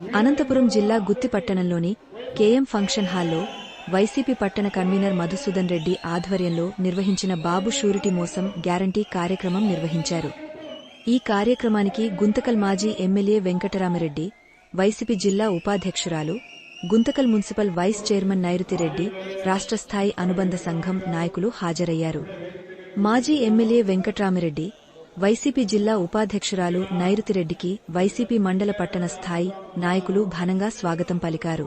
అనంతపురం జిల్లా గుత్తి పట్టణంలోని KM function హాల్లో వైసీపీ పట్టణ కన్వీనర్ మధుసూదన్ రెడ్డి ఆధ్వర్యంలో నిర్వహించిన బాబు షూరిటీ మోసం గ్యారంటీ కార్యక్రమం నిర్వహించారు. ఈ కార్యక్రమానికి గుంతకల్ మాజీ ఎమ్మెల్యే వెంకటరామిరెడ్డి వైసీపీ జిల్లా ఉపాధ్యక్షురాలు Guntakal municipal vice chairman Nairuthi Reddy రాష్ట్రస్థాయి అనుబంధ సంఘం నాయకులు హాజరయ్యారు. మాజీ ఎమ్మెల్యే వెంకట్రామిరెడ్డి వైసీపీ జిల్లా ఉపాధ్యక్షురాలు నైరుతిరెడ్డికి వైసీపీ మండల పట్టణ స్థాయి నాయకులు ఘనంగా స్వాగతం పలికారు.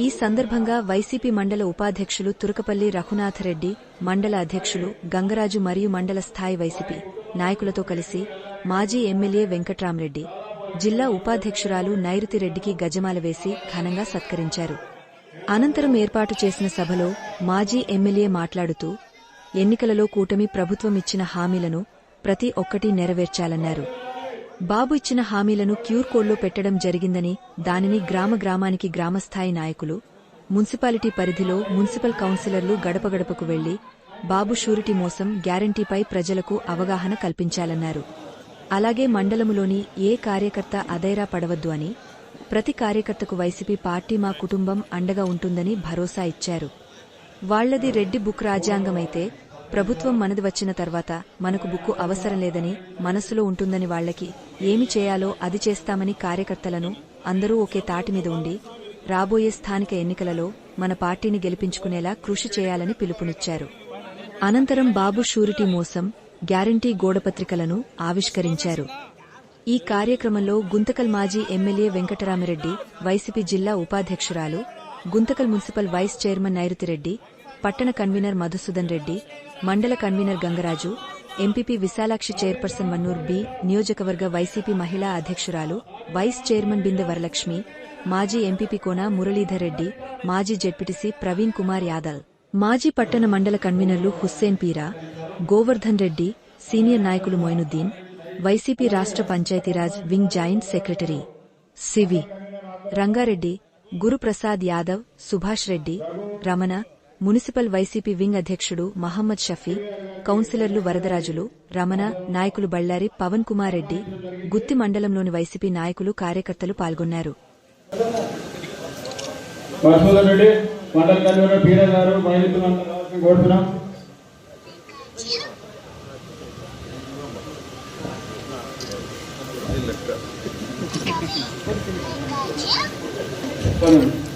ఈ సందర్భంగా వైసీపీ మండల ఉపాధ్యక్షులు తురకపల్లి రఘునాథరెడ్డి మండల అధ్యక్షులు గంగరాజు మరియు మండల స్థాయి వైసీపీ నాయకులతో కలిసి మాజీ ఎమ్మెల్యే వెంకట్రామరెడ్డి జిల్లా ఉపాధ్యక్షురాలు నైరుతిరెడ్డికి గజమాల వేసి ఘనంగా సత్కరించారు. అనంతరం ఏర్పాటు చేసిన సభలో మాజీ ఎమ్మెల్యే మాట్లాడుతూ ఎన్నికలలో కూటమి ప్రభుత్వం ఇచ్చిన హామీలను ప్రతి ఒక్కటి నెరవేర్చాలన్నారు. బాబు ఇచ్చిన హామీలను క్యూర్ కోడ్లో పెట్టడం జరిగిందని దానిని గ్రామ గ్రామానికి గ్రామస్థాయి నాయకులు మున్సిపాలిటీ పరిధిలో మున్సిపల్ కౌన్సిలర్లు గడపగడపకు వెళ్ళి బాబు షూరిటీ మోసం గ్యారంటీపై ప్రజలకు అవగాహన కల్పించాలన్నారు. అలాగే మండలములోని ఏ కార్యకర్త అదైరా పడవద్దు అని ప్రతి కార్యకర్తకు వైసీపీ పార్టీ మా కుటుంబం అండగా ఉంటుందని భరోసా ఇచ్చారు. వాళ్ళది రెడ్డి బుక్ రాజ్యాంగమైతే ప్రభుత్వం మనది వచ్చిన తర్వాత మనకు బుక్కు అవసరం లేదని మనసులో ఉంటుందని వాళ్ళకి ఏమి చేయాలో అది చేస్తామని కార్యకర్తలను అందరూ ఒకే తాటి మీద ఉండి రాబోయే స్థానిక ఎన్నికలలో మన పార్టీని గెలిపించుకునేలా కృషి చేయాలని పిలుపునిచ్చారు. అనంతరం బాబు షూరిటీ మోసం గ్యారంటీ గోడపత్రికలను ఆవిష్కరించారు. ఈ కార్యక్రమంలో గుంతకల్ మాజీ ఎమ్మెల్యే వెంకటరామిరెడ్డి వైసీపీ జిల్లా ఉపాధ్యక్షురాలు Guntakal municipal vice chairman Nairuthi Reddy పట్టణ కన్వీనర్ మధుసూదన్ రెడ్డి మండల convener Gangaraju MPP Vishalakshi chairperson Mannur B నియోజకవర్గ వైసీపీ మహిళా అధ్యక్షురాలు వైస్ చైర్మన్ బిందె వరలక్ష్మి మాజీ ఎంపీపీ కోన మురళీధర్ రెడ్డి మాజీ జెడ్పీటీసీ ప్రవీణ్ కుమార్ యాదవ్. మాజీ పట్టణ మండల కన్వీనర్లు హుస్సేన్ పీరా గోవర్ధన్ రెడ్డి సీనియర్ నాయకులు మొయినుద్దీన్ వైసీపీ రాష్ట్ర Panchayati Raj wing joint secretary CV Ranga Reddy Guruprasad Yadav Subhash Reddy Ramana municipal YCP wing అధ్యక్షుడు మహమ్మద్ షఫీ కౌన్సిలర్లు వరదరాజులు రమణ నాయకులు బళ్ళారి పవన్ కుమార్ రెడ్డి గుత్తి మండలంలోని వైసీపీ నాయకులు కార్యకర్తలు పాల్గొన్నారు.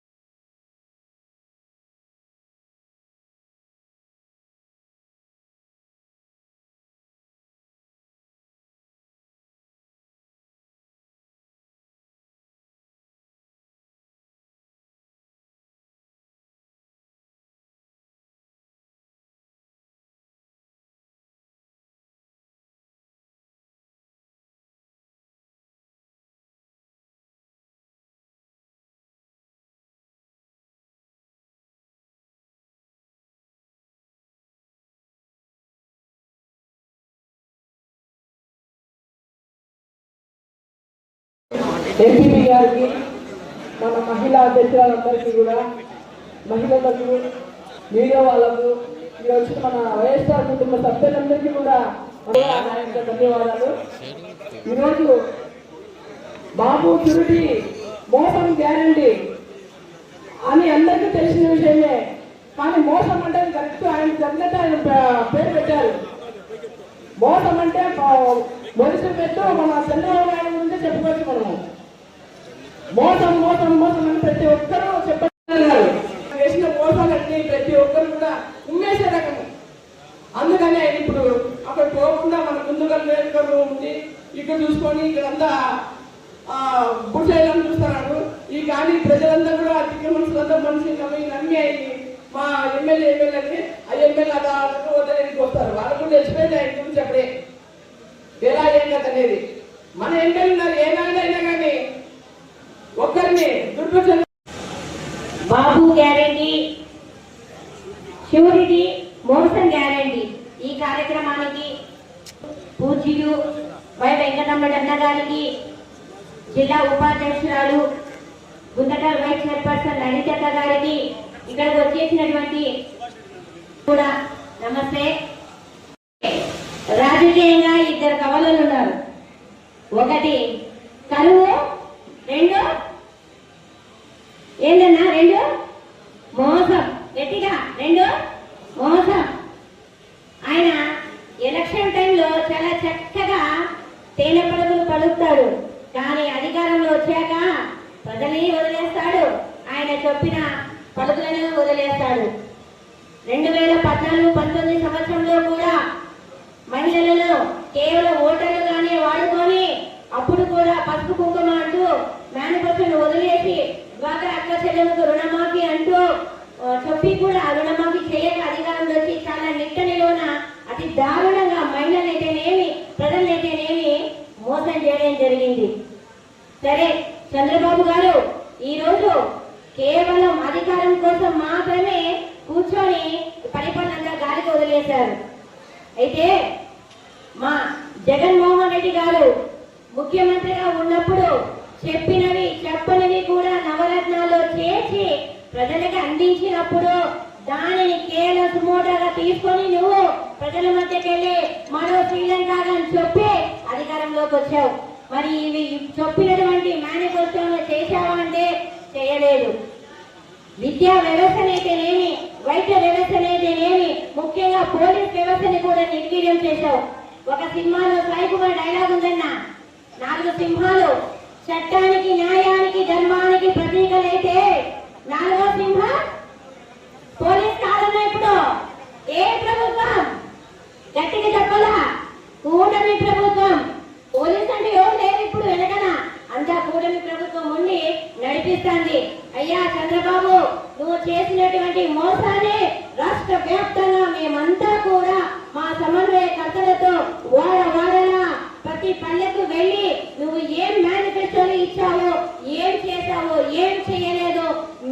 మండల గారికి మన మహిళా అధ్యక్షులందరికీ కూడా మహిళలకు మీడియా వాళ్ళకు ఇక్కడ వచ్చిన మన వైఎస్ఆర్ కుటుంబ సభ్యులందరికీ కూడా ధన్యవాదాలు. ఈరోజు బాబు చురుటి మోసం గ్యారంటీ అని అందరికీ తెలిసిన విషయమే. కానీ మోసం అంటే కరెక్ట్ ఆయన తగ్గట్టు ఆయన పే- పేరు పెట్టారు. మోసం అంటే మొదటి పెట్టు మన చంద్రబాబు నాయుడు గురించి చెప్పుకోవచ్చు మనము. మోసం మోసం మోసం అని ప్రతి ఒక్కరూ చెప్పారు చేసిన మోసాలన్నీ ప్రతి ఒక్కరు కూడా ఉమ్మేసే రకం అందుకనే ఇప్పుడు అక్కడ పోకుండా మన ముందుగా నియోజకవర్గం ఉంది ఇక్కడ చూసుకొని ఇక్కడంతా బుడ్డేళ్ళని చూస్తున్నాడు ఈ కానీ ప్రజలంతా కూడా అధిక మనుషులంతా మనుషులు నమ్మి నమ్మి అయ్యి మా ఎమ్మెల్యే ఎమ్మెల్యేకి ఆ ఎమ్మెల్యే అలా వద్దడానికి వస్తారు. వాళ్ళు కూడా తెలిసిపోయింది ఆయన గురించి అప్పుడే ఎలా ఏం కథ అనేది. మన ఎమ్మెల్యే ఉన్నారు ఏ నాయనైనా కానీ ఒక్కరిని దుర్భక్ష బాబు గ్యారంటీ షూరిటీ మోసం గ్యారంటీ. ఈ కార్యక్రమానికి పూజ్యులు వై వెంకటరమణ గారికి జిల్లా ఉపాధ్యక్షురాలు గుంతకల్ వైస్ చైర్పర్సన్ లలితక్క గారికి ఇక్కడికి వచ్చేసినటువంటి కూడా నమస్తే. రాజకీయంగా ఇద్దరు కవలలు ఉన్నారు. ఒకటి కరువు రెండు ఏంటన్నా రెండు? మోసం. గట్టిగా. రెండు? మోసం. ఆయన ఎలక్షన్ టైంలో చాలా చక్కగా తేనె పలుకులు పలుకుతాడు. కానీ అధికారంలో వచ్చాక ప్రజల్ని వదిలేస్తాడు. ఆయన చెప్పిన పలుకులను వదిలేస్తాడు. రెండు వేల పద్నాలుగు పంతొమ్మిది సంవత్సరంలో కూడా మహిళలను కేవలం ఓటర్లుగానే వాడుకొని అప్పుడు కూడా పసుపు కుంకుమ అంటూ మేనిఫెస్టోను వదిలేసి డ్వాక్రా అక్క చెల్లెలకు రుణమాఫీ అంటూ చెప్పి కూడా రుణమాఫీ చేయక అధికారం వచ్చి చాలా నిట్టనిలోన అతి దారుణంగా మహిళలైతేనేమి ప్రజలైతేనేమి మోసం చేయడం జరిగింది. సరే చంద్రబాబు గారు ఈ రోజు కేవలం అధికారం కోసం మాత్రమే కూర్చొని పరిపాలన గాలికి వదిలేశారు. అయితే మా జగన్మోహన్ రెడ్డి గారు ముఖ్యమంత్రిగా ఉన్నప్పుడు చెప్పినవి చెప్పనివి కూడా నవరత్నాల్లో చేసి ప్రజలకి అందించినప్పుడు దానిని కేవలం సుమోటోగా తీసుకొని నువ్వు ప్రజల మధ్యకి వెళ్ళి మరో శ్రీలంక అని చెప్పి అధికారంలోకి వచ్చావు. మరి ఇవి చెప్పినటువంటి మేనిఫెస్టోను చేశావా అంటే చేయలేదు. విద్యా వ్యవస్థనైతేనేమి వైద్య వ్యవస్థనైతేనేమి ముఖ్యంగా పోలీస్ వ్యవస్థని కూడా నిర్వీర్యం చేశావు. ఒక సినిమాలో సాయి కుమార్ డైలాగ్ ఉందన్న. నాలుగు సింహాలు చట్టానికి న్యాయానికి ధర్మానికి ప్రతీకలైతే నాలుగో సింహం? పోలీస్ కాలం ఇప్పుడు ఏ ప్రభుత్వం? గట్టిగా చెప్పాలా? కూటమి ప్రభుత్వం. పోలీస్ అంటే ఎవరు లేరు ఇప్పుడు వెనకన. అంతా కూటమి ప్రభుత్వం ఉండి నడిపిస్తుంది. అయ్యా చంద్రబాబు నువ్వు చేసినటువంటి మోసాన్ని రాష్ట్ర వ్యాప్తంగా మేమంతా కూడా మా సమన్వయకర్తలతో వాడ వాడలా ప్రతి పల్లెకు వెళ్ళి నువ్వు ఏం మేనిఫెస్టోలు ఇచ్చావో ఏం చేశావో ఏం చేయలేదో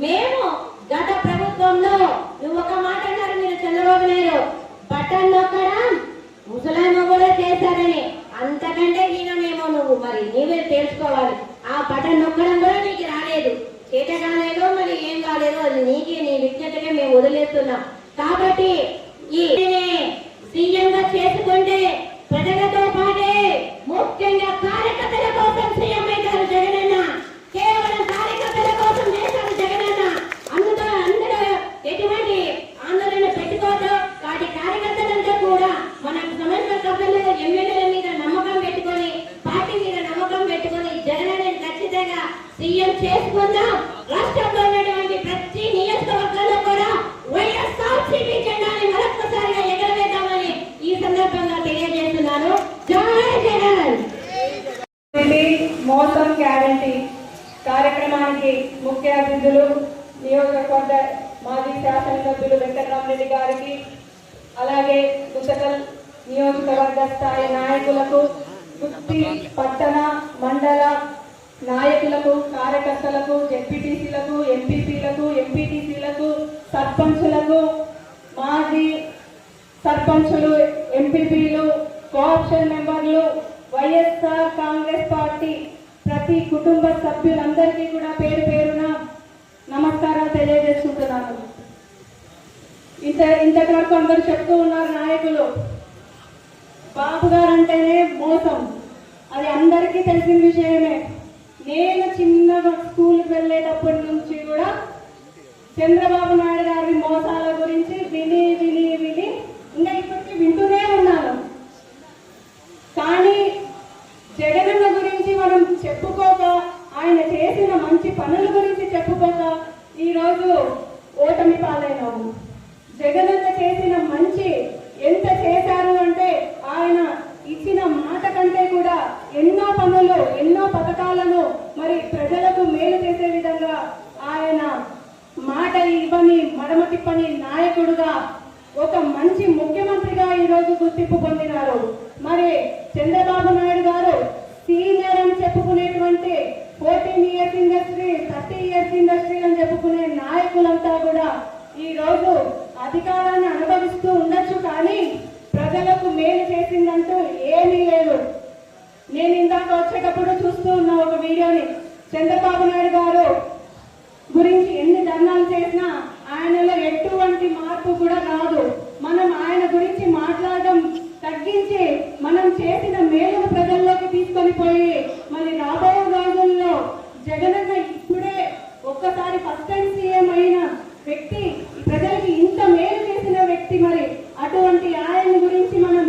మేము గత ప్రభుత్వంలో నువ్వు ఒక మాట అన్నారు మీరు చంద్రబాబు నాయుడు బటన్ నొక్కడం ముసలామ కూడా చేశారని అంతకంటే హీనమేమో నువ్వు మరి నీవే తెలుసుకోవాలి ఆ బటన్ నొక్కడం కూడా నీకు రాలేదు చేత కాలేదో మరి ఏం కాలేదో అది నీకే నీ విజ్ఞతగా మేము వదిలేస్తున్నాం కాబట్టి ఈ సీఎంగా చేసుకుంటే ప్రజలతో పాటే ముఖ్యంగా కార్యకర్తల కోసం సీఎం అవుతారు జగనన్న కేవలం కార్యకర్తల కోసం చేశారు జగనన్న అందులో అందులో ఎటువంటి ఆందోళన పెట్టుకోదు వాటి కార్యకర్తలంతా కూడా మన సమన్వయకర్తలు ఎమ్మెల్యేల మీద నమ్మకం పెట్టుకొని పార్టీ మీద నమ్మకం పెట్టుకొని జగనన్న ఖచ్చితంగా సీఎం చేసుకుందాం రాష్ట్రంలో ఉన్నటువంటి ప్రతి నియోజకవర్గంలో కూడా వైఎస్ఆర్సీపీ జెండాని మరొక్కసారిగా ఎగరవేద్దామని ఈ సందర్భంగా తెలియజేస్తున్నాను జై జగన్ ఇది మోసం గ్యారంటీ కార్యక్రమానికి ముఖ్య అతిథులు నియోజకవర్గ మాజీ శాసనసభ్యులు వెంకటరామరెడ్డి గారికి అలాగే గుంతకల్ నియోజకవర్గ స్థాయి నాయకులకు గుత్తి పట్టణ మండల నాయకులకు కార్యకర్తలకు జెడ్పీటీసీలకు ఎంపీపీలకు ఎంపీటీసీలకు సర్పంచులకు మాజీ సర్పంచులు ఎంపీపీలు కోఆప్షన్ మెంబర్లు వైఎస్ఆర్ కాంగ్రెస్ పార్టీ ప్రతి కుటుంబ సభ్యులందరికీ కూడా పేరు పేరున నమస్కారాలు తెలియజేసుకుంటున్నాను. ఇంత ఇంతటి అందరు చెప్తూ ఉన్నారు నాయకులు. బాబు గారు అంటేనే మోసం. అది అందరికీ తెలిసిన విషయమే. నేను చిన్నగా స్కూల్కి వెళ్ళేటప్పటి నుంచి కూడా చంద్రబాబు నాయుడు గారి మోసాల గురించి విని విని విని చంద్రబాబు నాయుడు గారు గురించి ఎన్ని ధర్నాలు చేసినా ఆయనలో ఎటువంటి మార్పు కూడా రాదు. మనం ఆయన గురించి మాట్లాడడం తగ్గించి మనం చేసిన మేలును ప్రజల్లోకి తీసుకొని పోయి మరి రాబోయే రోజుల్లో జగనన్న ఇప్పుడే ఒక్కసారి ఫస్ట్ టైం సీఎం అయిన వ్యక్తి ప్రజలకి ఇంత మేలు చేసిన వ్యక్తి మరి అటువంటి ఆయన గురించి మనం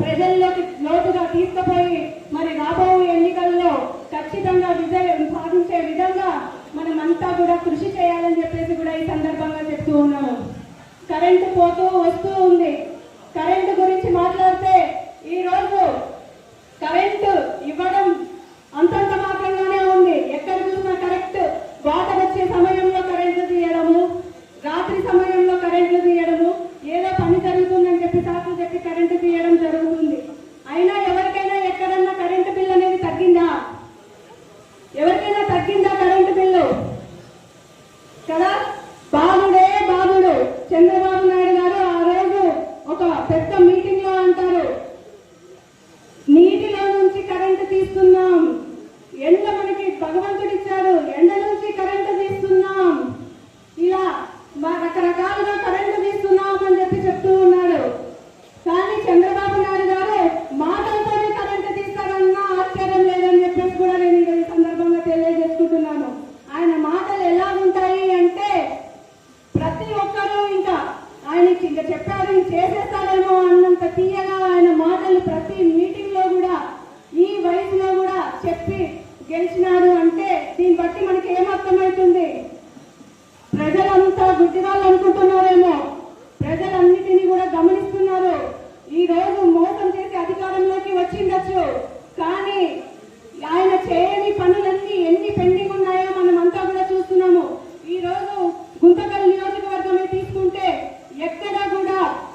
ప్రజల్లోకి లోతుగా తీసుకుపోయి మరి రాబోయే ఎన్నికల్లో ఖచ్చితంగా విజయం సాధించే విధంగా మనమంతా కూడా కృషి చేయాలని చెప్పేసి కూడా ఈ సందర్భంగా చెప్తూ ఉన్నాము కరెంటు పోతూ వస్తూ ఉంది.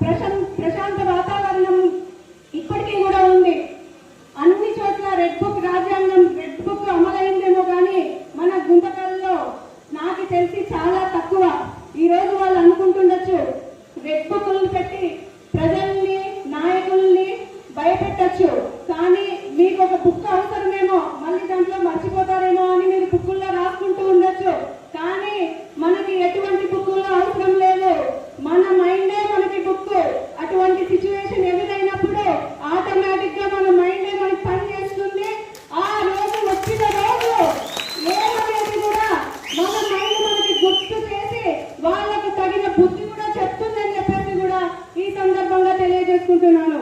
ప్రశాంత within our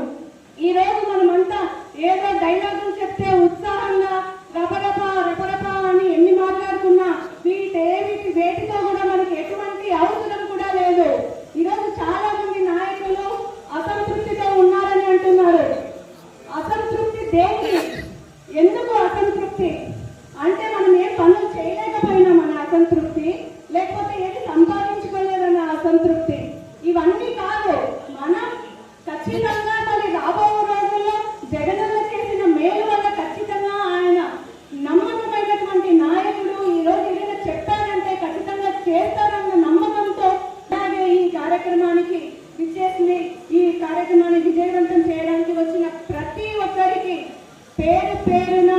terceiro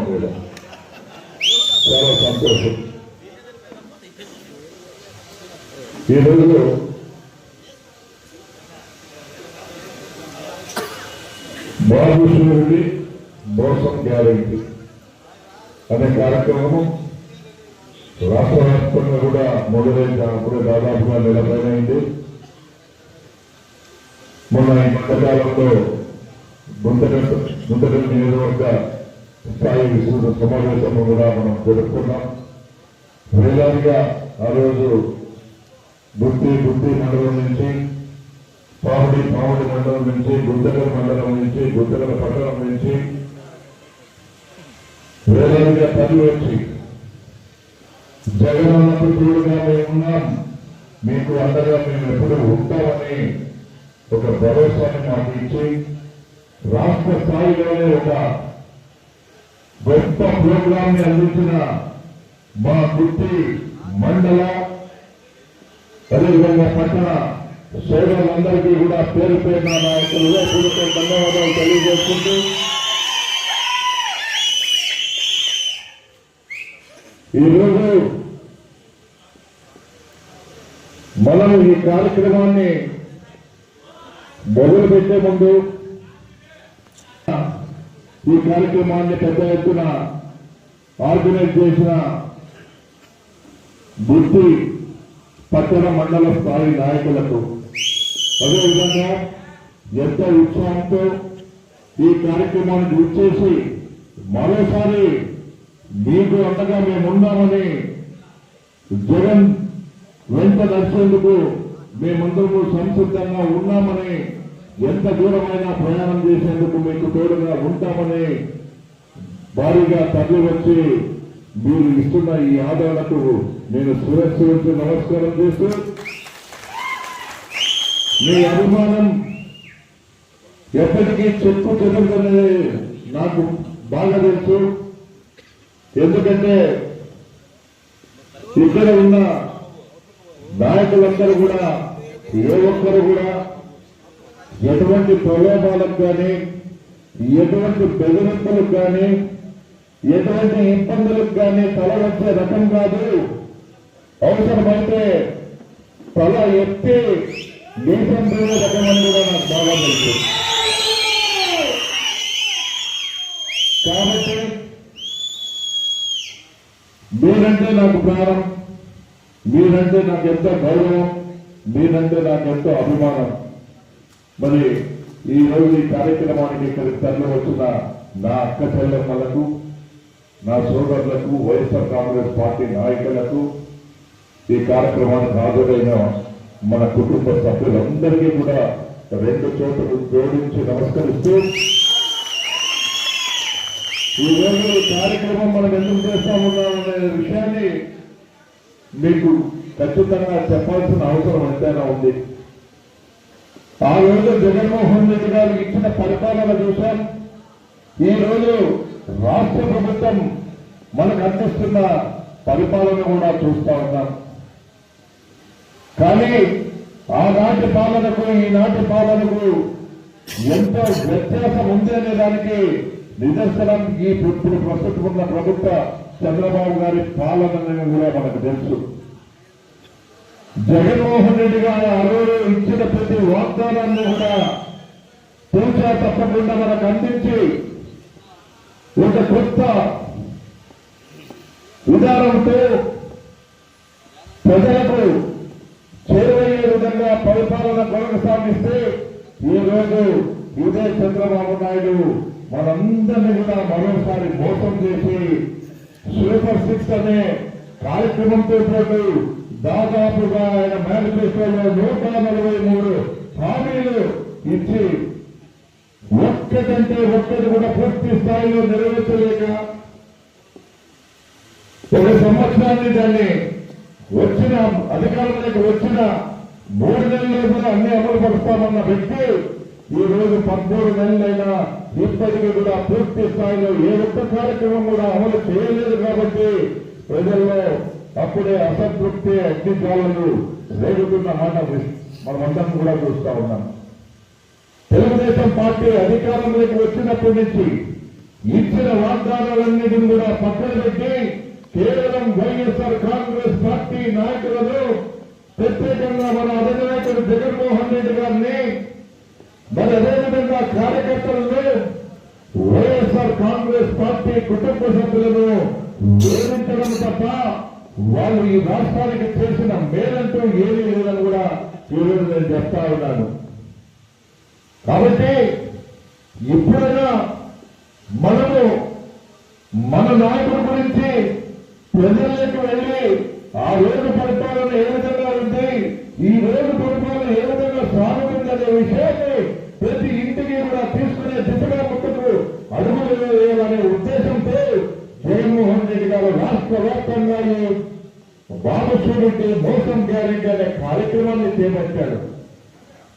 రావడం కూడా. చాలా సంతోషం. ఈరోజు బాబు సూర్యుడి మోసం గ్యారంటీ. అనే కార్యక్రమము రాష్ట్ర వ్యాప్తంగా కూడా మొదలైన అప్పుడే దాదాపుగా నిలబడైంది మొన్న ఈ మధ్యకాలంలో గుంతకల్ గుంతకల్ నియోజకవర్గ స్థాయి విస్తృత సమావేశంలో కూడా మనం జరుపుకున్నాం. వేలాదిగా ఆ రోజు గుత్తి గుత్తి మండలం నుంచి పావుడి పావుడి మండలం నుంచి గుంతగల మండలం నుంచి గుంతగల పట్టణం నుంచి వేలాదిగా తల్లి వచ్చి జగనన్నకు తోడుగా మేము ఉన్నాం. మీకు అండగా మేము ఎప్పుడు ఉంటామని ఒక భరోసాని మాకు ఇచ్చి రాష్ట్ర స్థాయిలోనే ఒక గొప్ప ప్రోగ్రామ్ని అందించిన మా గుర్తి మండల అదేవిధంగా పట్టణ సోదరులందరికీ కూడా పేరు పేరున నా యొక్క హృదయపూర్వక ధన్యవాదాలు తెలియజేసుకుంటూ ఈరోజు మనం ఈ కార్యక్రమాన్ని మొదలు పెట్టే ముందు ఈ కార్యక్రమాన్ని పెద్ద ఎత్తున ఆర్గనైజ్ చేసిన బుద్ధి పట్టణ మండల స్థాయి నాయకులకు అదేవిధంగా ఎంత ఉత్సాహంతో ఈ కార్యక్రమానికి వచ్చేసి మరోసారి మీకు అండగా మేము ఉన్నామని జగన్ వెంట నడిచేందుకు మేమందరము సంసిద్ధంగా ఉన్నామని ఎంత దూరమైనా ప్రయాణం చేసేందుకు మీకు తోడుగా ఉంటామని భారీగా తరలి వచ్చి మీరు ఇస్తున్న ఈ ఆదరణకు నేను సురక్ష వచ్చి నమస్కారం చేస్తూ మీ అభిమానం ఎప్పటికీ చెప్పు చెదరదనేది నాకు బాగా తెలుసు. ఎందుకంటే ఇక్కడ ఉన్న నాయకులందరూ కూడా ఏ ఒక్కరు కూడా ఎటువంటి ప్రలోభాలకు కానీ ఎటువంటి బెదిరింపులకు కానీ ఎటువంటి ఇబ్బందులకు కానీ తల వచ్చే రకం కాదు. అవసరమైతే తల ఎత్తి దేశం పోయే రకం అని కూడా నాకు బాగా తెలుసు. కాబట్టి మీరంటే నాకు ప్రాణం మీరంటే నాకు ఎంతో గౌరవం మీరంటే నాకు ఎంతో అభిమానం. మరి ఈ రోజు ఈ కార్యక్రమానికి ఇక్కడికి తరలి వచ్చిన నా అక్క చెల్లెమ్మలకు నా సోదరులకు వైఎస్ఆర్ కాంగ్రెస్ పార్టీ నాయకులకు ఈ కార్యక్రమానికి హాజరైన మన కుటుంబ సభ్యులందరికీ కూడా రెండు చోట్ల జోడించి నమస్కరిస్తూ ఈ కార్యక్రమం మనం ఎందుకు చేస్తా ఉన్నామనే విషయాన్ని మీకు ఖచ్చితంగా చెప్పాల్సిన అవసరం ఎంతైనా ఉంది. ఆ రోజు జగన్మోహన్ రెడ్డి గారు ఇచ్చిన పరిపాలన చూసాం ఈ రోజు రాష్ట్ర ప్రభుత్వం మనకు అందిస్తున్న పరిపాలన కూడా చూస్తా ఉన్నాం. కానీ ఆనాటి పాలనకు ఈనాటి పాలనకు ఎంతో వ్యత్యాసం ఉంది అనే దానికి నిదర్శనం ఈ ఇప్పుడు ప్రస్తుతం ఉన్న ప్రభుత్వ చంద్రబాబు గారి పాలన కూడా మనకు తెలుసు. జగన్మోహన్ రెడ్డి గారు ఆ రోజు ఇచ్చిన ప్రతి వాగ్దానాన్ని కూడా తూచా తప్పకుండా మనకు అందించి ఒక కొత్త విధానంతో ప్రజలకు చేరువయ్యే విధంగా పరిపాలన కొనసాగిస్తే ఈ రోజు ఇదే చంద్రబాబు నాయుడు మనందరినీ కూడా మరోసారి మోసం చేసి సూపర్ సిక్స్ అనే కార్యక్రమంతో పాటు దాదాపుగా ఆయన మేనిఫెస్టోలో నూట నలభై మూడు హామీలు ఇచ్చి ఒక్కటంటే ఒక్కటి కూడా పూర్తి స్థాయిలో నెరవేర్చలేక ఒక సంవత్సరాన్ని దాన్ని వచ్చిన అధికారంలోకి వచ్చిన మూడు నెలలు కూడా అన్ని అమలు పరుస్తామన్న వ్యక్తి ఈ రోజు పదమూడు నెలలైనా ఇప్పటికీ కూడా పూర్తి స్థాయిలో ఏ ఒక్క కార్యక్రమం కూడా అమలు చేయలేదు కాబట్టి ప్రజల్లో అప్పుడే అసంతృప్తి అగ్ని జ్వాలలు రేగుతున్న మాట మనమందరం కూడా చూస్తా ఉన్నాం. తెలుగుదేశం పార్టీ అధికారంలోకి వచ్చినప్పటి నుంచి ఇచ్చిన వాగ్దానాలన్నిటిని కూడా పక్కన పెట్టి కేవలం వైఎస్ఆర్ కాంగ్రెస్ పార్టీ నాయకులను ప్రత్యేకంగా మన అధినాయకుడు జగన్మోహన్ రెడ్డి గారిని మరి అదేవిధంగా కార్యకర్తలను వైఎస్ఆర్ కాంగ్రెస్ పార్టీ కుటుంబ సభ్యులను వేధించడం తప్ప వాళ్ళు ఈ రాష్ట్రానికి చేసిన మేలంటూ ఏమీ లేదని కూడా ఈరోజు నేను చెప్తా ఉన్నాను. కాబట్టి ఎప్పుడైనా మనము మన నాయకుడి గురించి ప్రజలకు వెళ్ళి ఆ రోజు పరిపాలన ఏ విధంగా ఉంది ఈ రోజు పరిపాలన ఏ విధంగా సాగుతుందనే విషయాన్ని ప్రతి ఇంటికి కూడా తీసుకునే దిశగా ముందుకు అడుగులు వేయాలనే ఉద్దేశంతో జగన్మోహన్ రెడ్డి గారు రాష్ట్ర వ్యాప్తంగా ఈ మోసం గ్యారెంటీ అనే కార్యక్రమాన్ని చేపట్టాడు.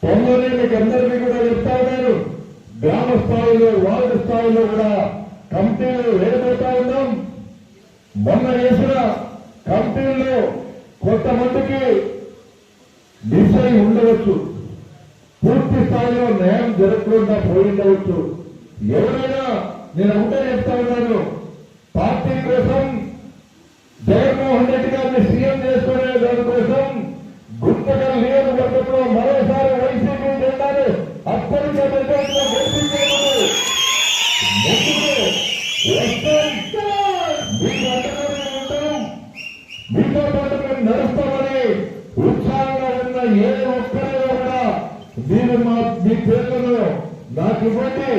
త్వరలోనే మీకు అందరికీ కూడా చెప్తా ఉన్నారు గ్రామ స్థాయిలో వార్డు స్థాయిలో కూడా కమిటీలు వేయబోతా ఉన్నాం. మొన్న వేసిన కమిటీల్లో కొంతమందికి డిసై ఉండవచ్చు. పూర్తి స్థాయిలో న్యాయం జరగకుండా పోయి ఉండవచ్చు. ఎవరైనా నేను ఒకటే చెప్తా ఉన్నాను. పార్టీ కోసం జగన్మోహన్ రెడ్డి గారిని సీఎం చేసుకునే దానికోసం గుంతకల్ నియోజకవర్గంలో మరోసారి వైసీపీ జెండాను అప్పటికే మెజార్టీలో గెలిపించేందుకు ముందుకు మీకు ఉంటాం మీతో పాటు మేము నడుస్తామని ఉత్సాహంగా ఉన్న ఏ ఒక్కరిలో కూడా మీరు మా మీ పేర్లను నాకు ఇవ్వండి.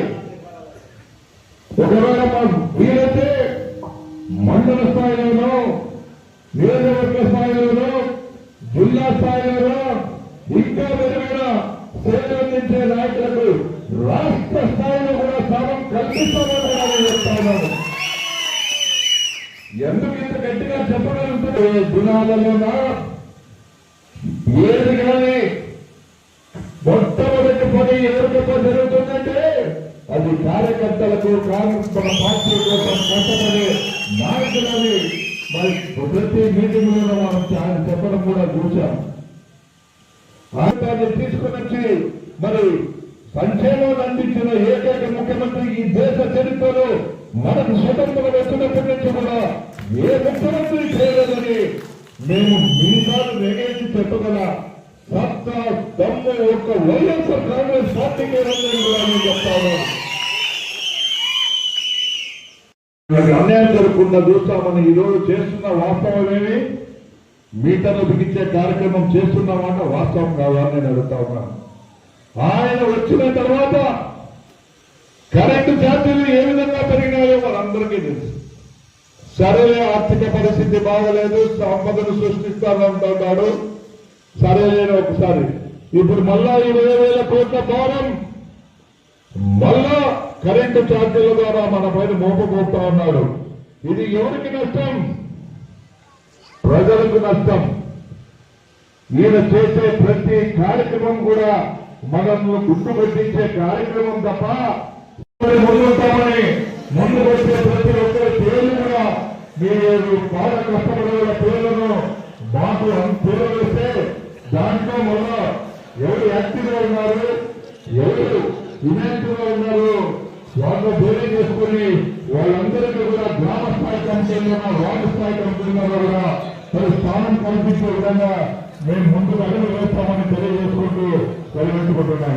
ఒకవేళ మాకు వీలైతే మండల స్థాయిలోనో నియోజకవర్గ స్థాయిలోనో జిల్లా స్థాయిలోనో ఇంకా మెరుగైన సేవలు అందించే నాయకులకు రాష్ట్ర స్థాయిలో కూడా స్థానం కల్పిస్తామని కూడా నేను చెప్తా ఉన్నాను ఎందుకు ఇంత గట్టిగా చెప్పగలుగుతుంది దినాలలోనా ఏది కానీ మొట్టమొదటి పని ఎవరికో జరుగుతుందంటే అది కార్యకర్తలకు కాంగ్రెస్ మన పార్టీ కోసం కష్టపడే నాయకులని మరి ప్రతి మీటింగ్లో మనం ఆయన చెప్పడం కూడా చూశాం ఆంధ్రాన్ని తీసుకుని వచ్చి మరి సంక్షేమాన్ని అందించిన ఏకైక ముఖ్యమంత్రి ఈ దేశ చరిత్రలో అతను స్వతంత్రం వస్తున్నప్పటి నుంచి కూడా ఏ ముఖ్యమంత్రి చేయలేదని మేము మీసాలు నెగేసి చెప్పగల సత్తా దమ్ము ఒక్క వైఎస్ఆర్ కాంగ్రెస్ పార్టీకి ఉందని కూడా నేను చెప్తాను అన్యాయం జరగకుండా చూస్తామని ఈరోజు రోజు చేస్తున్న వాస్తవమేమి మీటర్లు బిగించే కార్యక్రమం చేస్తున్నామంటే వాస్తవం కాదా నేను అడుగుతా ఉన్నాను. ఆయన వచ్చిన తర్వాత కరెంటు ఛార్జీలు ఏ విధంగా పెరిగినాయో మనందరికీ తెలుసు. సరేలే ఆర్థిక పరిస్థితి బాగలేదు సంపదను సృష్టిస్తానంటున్నాడు సరేలేని ఒకసారి. ఇప్పుడు మళ్ళా ఇరవై వేల కోట్ల భారం. మళ్ళా కరెంటు ఛార్జీల ద్వారా మన పైన మోపబోతా ఉన్నాడు. ఇది ఎవరికి నష్టం? ప్రజలకు నష్టం. ఈయన చేసే ప్రతి కార్యక్రమం కూడా మనల్ని గుర్తు పెట్టించే కార్యక్రమం తప్ప ముందుంటామని ముందు వచ్చే ప్రతి ఒక్కరి పేర్లు కూడా మీరు బాగా కష్టపడే పేర్లను మాకు వేస్తే దాంట్లో మళ్ళా ఎవరు యాక్టివ్గా ఉన్నారు ఎవరు ఇన్యాక్టివ్ ఉన్నారు వాళ్ళు బేరీ చేసుకుని వాళ్ళందరికీ కూడా గ్రామ స్థాయి కమిటీలో వార్డు స్థాయి కమిటీలో కూడా మరి స్థానం కల్పించే విధంగా మేము ముందుకు అడుగు వేస్తామని తెలియజేసుకుంటూ తెలియజేసుకుంటున్నాం